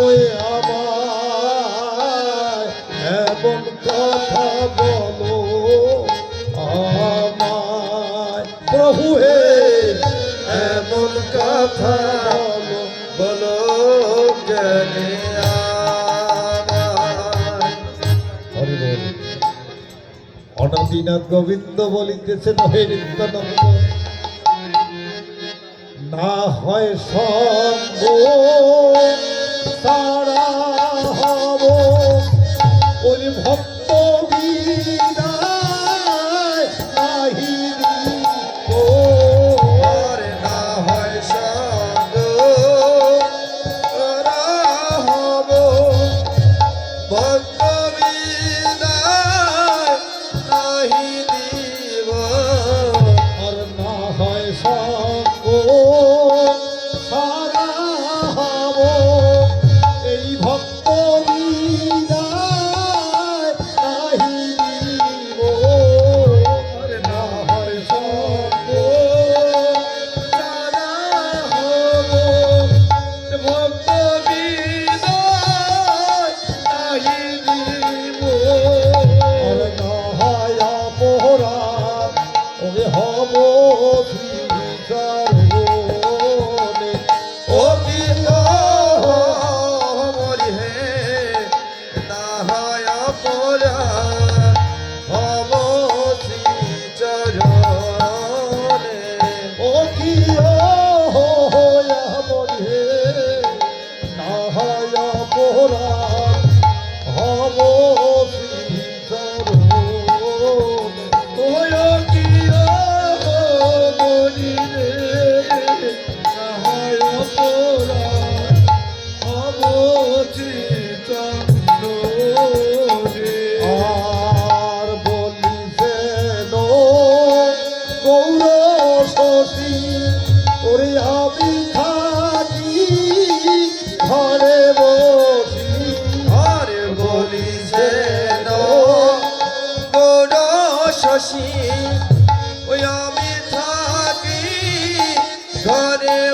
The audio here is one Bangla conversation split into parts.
দয়ে কথা বলো। আমায় প্রভু হে কথা বলো। বলো জানে গোবিন্দ বলিতেছেন, হে নিত্যানন্দ, না হয় সঙ্গ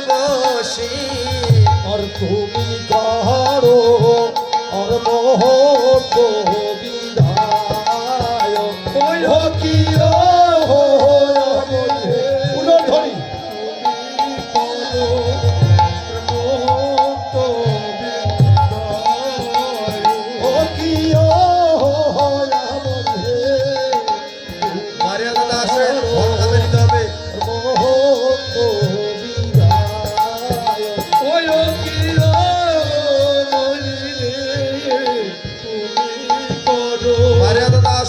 বসি। আর তুমি করো আর মোহ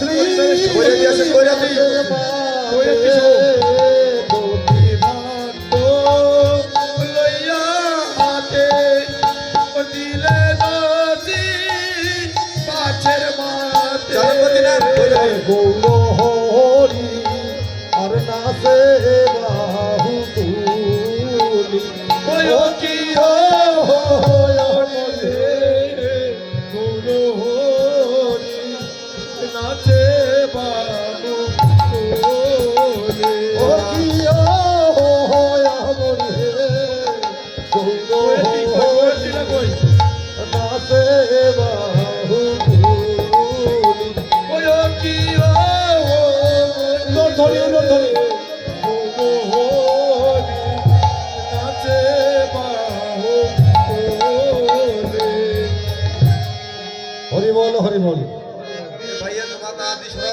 কইরা দিয়েছে কইরা দিই কইরা দিছো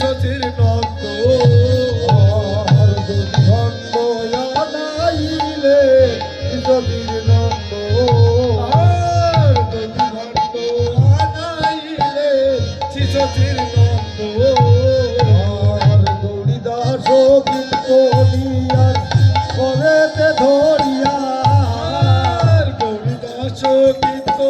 সতীর নন্দ দুর্গন্ধ নাইলে সতীর নন্দ দুর্গন্ধ নাইলে সতীর নন্দ দৌড়িদাস বলিয়া করেতে ধরিয়া দৌড়িদাস গীত